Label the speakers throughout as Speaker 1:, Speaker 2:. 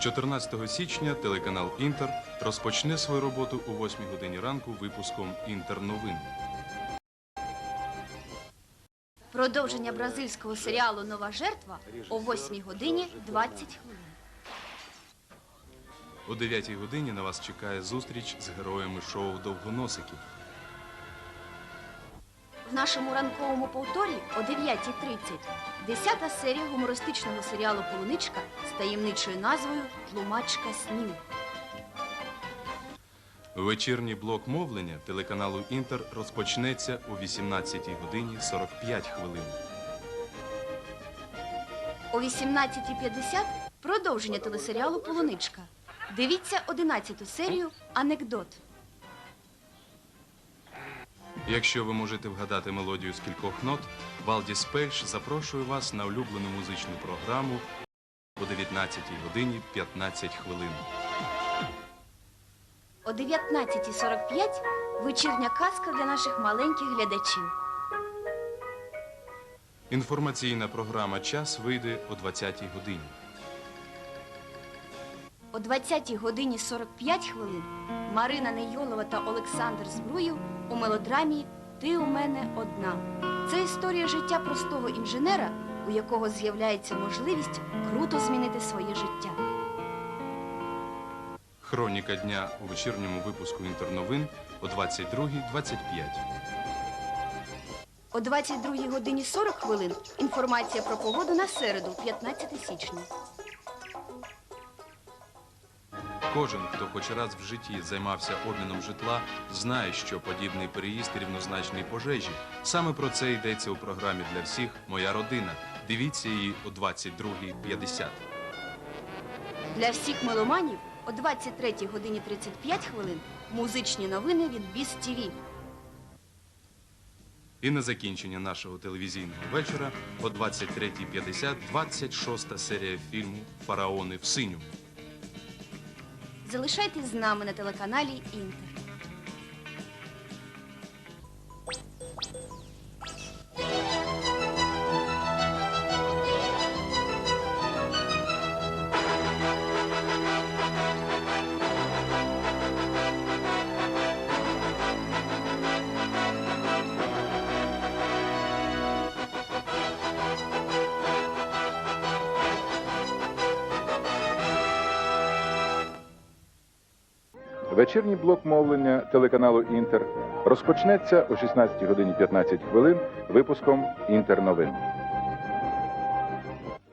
Speaker 1: 14 січня телеканал Інтер розпочне свою роботу о 8 годині ранку випуском Інтерновин.
Speaker 2: Продовження бразильського серіалу Нова жертва о 8 годині 20 хвилин.
Speaker 1: О 9 годині на вас чекає зустріч з героями шоу Довгоносиків.
Speaker 2: В нашому ранковому повторі о 9.30 десята серія гумористичного серіалу Полуничка з таємничою назвою Тлумачка снів.
Speaker 1: Вечірній блок мовлення телеканалу Інтер розпочнеться о 18 годині 45 хвилин.
Speaker 2: О 18.50 продовження телесеріалу Полуничка. Дивіться 11 серію Анекдот.
Speaker 1: Якщо ви можете вгадати мелодію з кількох нот, Валдіс Пельш запрошує вас на улюблену музичну програму о 19 годині 15 хвилин.
Speaker 2: О 19.45 вечірня казка для наших маленьких глядачів.
Speaker 1: Інформаційна програма Час вийде о 20 годині.
Speaker 2: О 20 годині 45 хвилин Марина Нейолова та Олександр Збруєв у мелодрамі Ти у мене одна. Це історія життя простого інженера, у якого з'являється можливість круто змінити своє життя.
Speaker 1: Хроніка дня у вечірньому випуску Інтерновин о 22.25.
Speaker 2: О 22 годині 40 хвилин інформація про погоду на середу, 15 січня.
Speaker 1: Кожен, хто хоч раз в житті займався обміном житла, знає, що подібний переїзд рівнозначний пожежі. Саме про це йдеться у програмі для всіх Моя родина. Дивіться її о 22.50.
Speaker 2: Для всіх меломанів о 23 годині 35 хвилин музичні новини від Біс ТІВІ.
Speaker 1: І на закінчення нашого телевізійного вечора о 23.50 26 серія фільму Фараони в синьому.
Speaker 2: Залишайтесь з нами на телеканалі Інтер.
Speaker 3: Вечірній блок мовлення телеканалу Інтер розпочнеться о 16 годині 15 хвилин випуском Інтерновин.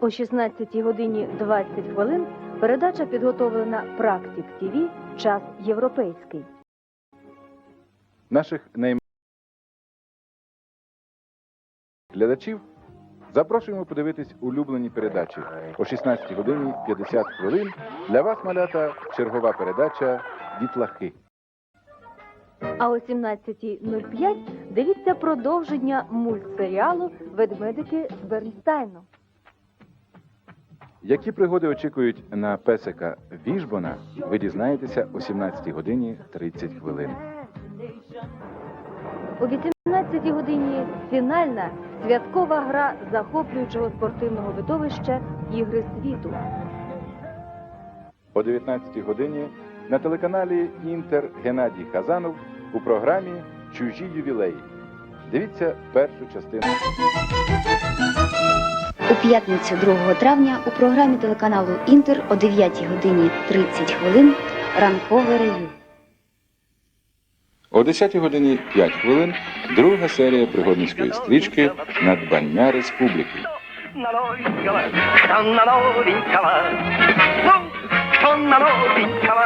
Speaker 4: О 16 годині 20 хвилин передача підготовлена Практик ТІВІ Час європейський.
Speaker 3: Наших найм... глядачів запрошуємо подивитись улюблені передачі. О 16 годині 50 хвилин для вас, малята, чергова передача Дітлахи.
Speaker 4: А о 17.05 дивіться продовження мультсеріалу Ведмедики з Бернстайну.
Speaker 3: Які пригоди очікують на песика Віжбона, ви дізнаєтеся о 17 годині 30 хвилин.
Speaker 4: О 18 годині фінальна святкова гра захоплюючого спортивного видовища Ігри світу.
Speaker 3: О 19 годині на телеканалі Інтер Геннадій Казанов у програмі Чужі ювілеї. Дивіться першу частину.
Speaker 2: У п'ятницю 2 травня у програмі телеканалу Інтер о 9 годині 30 хвилин ранкове ревю.
Speaker 3: О 10 годині 5 хвилин друга серія пригодницької стрічки Надбання республіки.
Speaker 5: Що на новенького? Ну, що на новенького?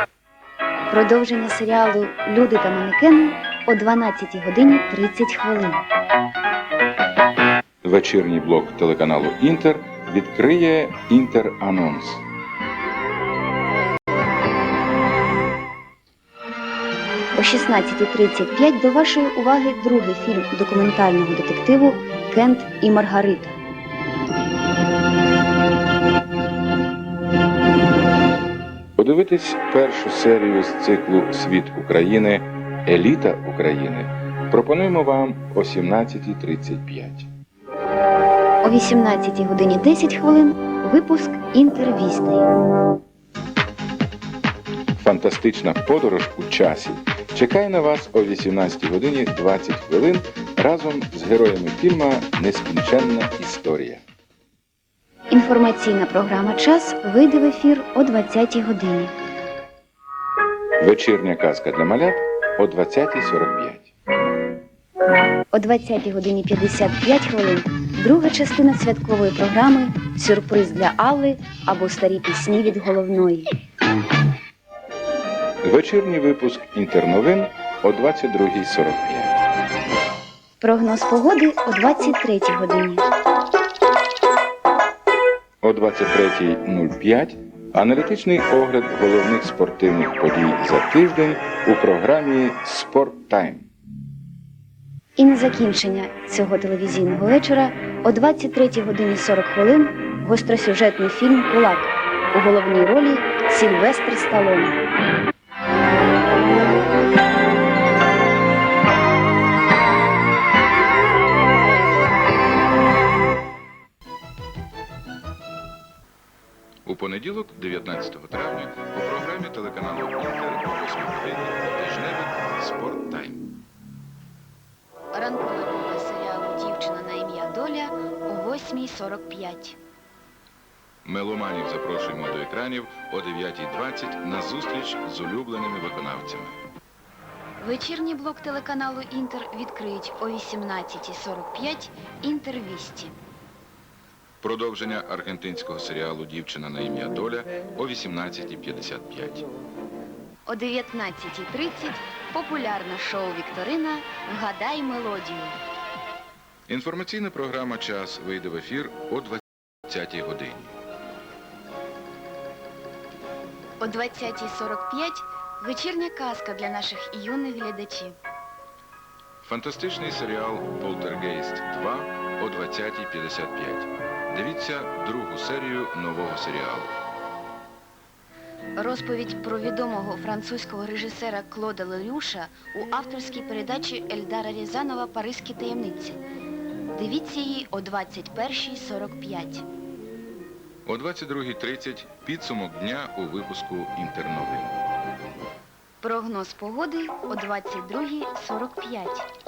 Speaker 2: Продовження серіалу Люди та манекени о 12 годині 30 хвилин.
Speaker 3: Вечірній блок телеканалу Інтер відкриє Інтер Анонс.
Speaker 2: О 16.35 до вашої уваги другий фільм документального детективу Кент і Маргарита.
Speaker 3: Подивитись першу серію з циклу Світ України Еліта України пропонуємо вам о 17.35.
Speaker 2: О 18 годині 10 хвилин випуск інтервізний.
Speaker 6: фантастична подорож у часі чекає на вас о 18 годині 20 хвилин разом з героями фільма Нескінченна історія.
Speaker 2: Інформаційна програма Час вийде в ефір о 20-й годині.
Speaker 6: Вечірня казка для малят о 20.45.
Speaker 2: О 20 годині 55 хвилин друга частина святкової програми Сюрприз для Алли або старі пісні від головної.
Speaker 6: Вечірній випуск інтерновин о 22.45.
Speaker 2: Прогноз погоди о 23 годині.
Speaker 6: О 23.05 аналітичний огляд головних спортивних подій за тиждень у програмі Спорт Тайм.
Speaker 2: І на закінчення цього телевізійного вечора о 23 годині 40 хвилин гостросюжетний фільм Кулак у головній ролі Сільвестр Сталоне.
Speaker 1: Понеділок, 19 травня, у програмі телеканалу Інтер о 8 годині тижневик Спорт Тайм.
Speaker 2: Ранковий показ серіалу Дівчина на ім'я Доля о 8.45.
Speaker 1: Меломанів запрошуємо до екранів о 9.20 на зустріч з улюбленими виконавцями.
Speaker 2: Вечірній блок телеканалу Інтер відкриють о 18.45 Інтервісті.
Speaker 1: Продовження аргентинського серіалу Дівчина на ім'я Доля о 18.55.
Speaker 2: О 19.30 популярне шоу Вікторина Вгадай мелодію.
Speaker 1: Інформаційна програма Час вийде в ефір о 20 годині.
Speaker 2: О 20.45 вечірня казка для наших юних глядачів.
Speaker 1: Фантастичний серіал Полтергейст 2 о 20.55. Дивіться другу серію нового серіалу.
Speaker 2: Розповідь про відомого французького режисера Клода Лелюша у авторській передачі Ельдара Рязанова Паризькі таємниці. Дивіться її о 21.45.
Speaker 1: О 22.30 підсумок дня у випуску Інтерновин.
Speaker 2: Прогноз погоди о 22.45.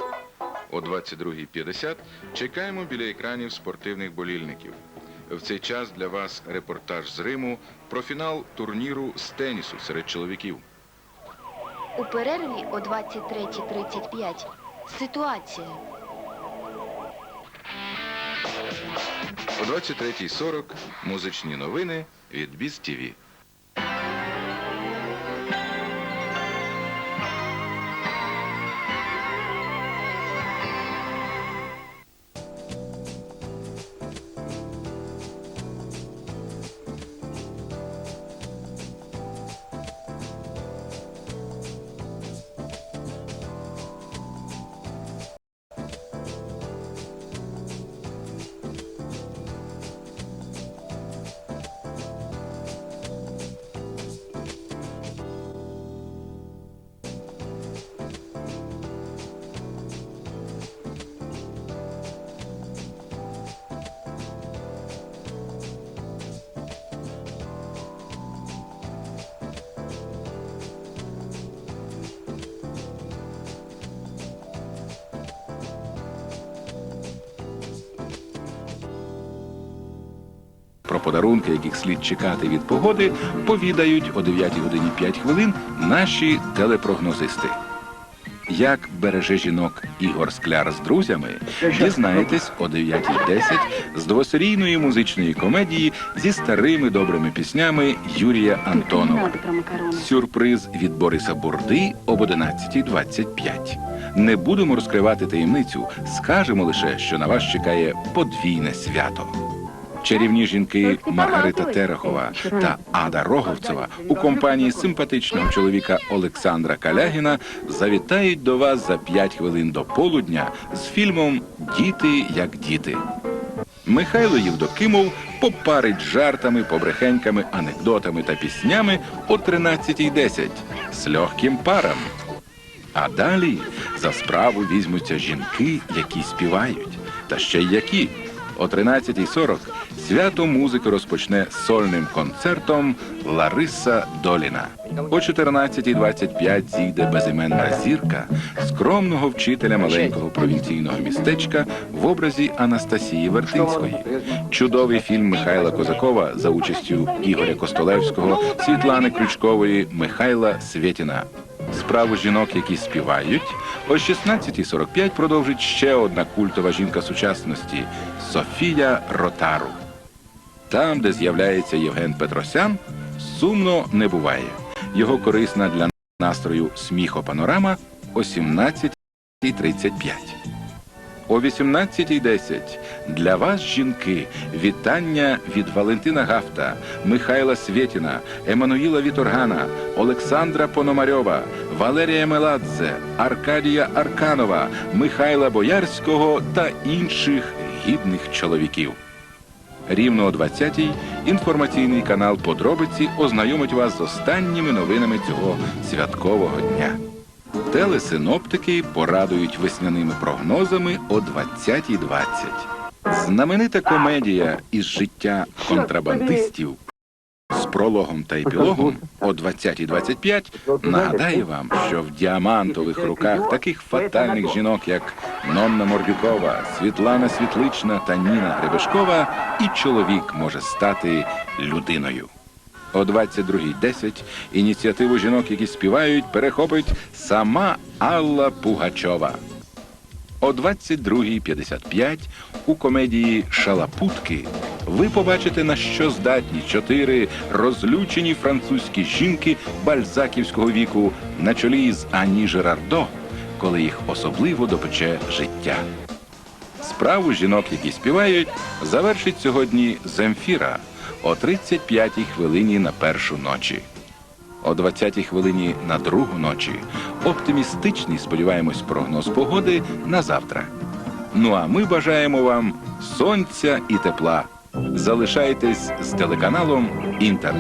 Speaker 1: О 22.50 чекаємо біля екранів спортивних болільників. В цей час для вас репортаж з Риму про фінал турніру з тенісу серед чоловіків.
Speaker 2: У перерві о 23.35 ситуація.
Speaker 1: О 23.40 музичні новини від Біз ТІВІ.
Speaker 3: Про подарунки, яких слід чекати від погоди, повідають о 9 годині 5 хвилин наші телепрогнозисти. Як береже жінок Ігор Скляр з друзями, дізнаєтесь о 9.10 з двосерійної музичної комедії зі старими добрими піснями Юрія Антонова. Сюрприз від Бориса Бурди об 11.25. Не будемо розкривати таємницю, скажемо лише, що на вас чекає подвійне свято. Чарівні жінки Маргарита Терехова та Ада Роговцева у компанії симпатичного чоловіка Олександра Калягіна завітають до вас за 5 хвилин до полудня з фільмом Діти як діти. Михайло Євдокимов попарить жартами, побрехеньками, анекдотами та піснями о 13.10 з легким паром. А далі за справу візьмуться жінки, які співають. Та ще й які. О 13.40 Свято музики розпочне сольним концертом Лариса Доліна. О 14.25 зійде безіменна зірка скромного вчителя маленького провінційного містечка в образі Анастасії Вертинської. Чудовий фільм Михайла Козакова за участю Ігоря Костолевського, Світлани Крючкової, Михайла Свєтіна. Справу жінок, які співають, о 16.45 продовжить ще одна культова жінка сучасності Софія Ротару. Там, де з'являється Євген Петросян, сумно не буває. Його корисна для настрою сміхопанорама о 17.35. О 18.10 для вас, жінки, вітання від Валентина Гафта, Михайла Свєтіна, Еммануїла Віторгана, Олександра Пономарьова, Валерія Меладзе, Аркадія Арканова, Михайла Боярського та інших гідних чоловіків. Рівно о 20-й інформаційний канал Подробиці ознайомить вас з останніми новинами цього святкового дня. Телесиноптики порадують весняними прогнозами о 20.20. Знаменита комедія із життя контрабандистів з прологом та епілогом о 20.25 нагадає вам, що в діамантових руках таких фатальних жінок, як Нонна Мордюкова, Світлана Світлична та Ніна Гребешкова, і чоловік може стати людиною. О 22.10 ініціативу жінок, які співають, перехопить сама Алла Пугачова. О 22.55 у комедії Шалапутки ви побачите, на що здатні чотири розлючені французькі жінки бальзаківського віку на чолі з Ані Жерардо, коли їх особливо допече життя. Справу жінок, які співають, завершить сьогодні Земфіра о 35-й хвилині на першу ночі. О 20-й хвилині на другу ночі оптимістичний, сподіваємось, прогноз погоди на завтра. Ну а ми бажаємо вам сонця і тепла. Залишайтесь з телеканалом Інтер.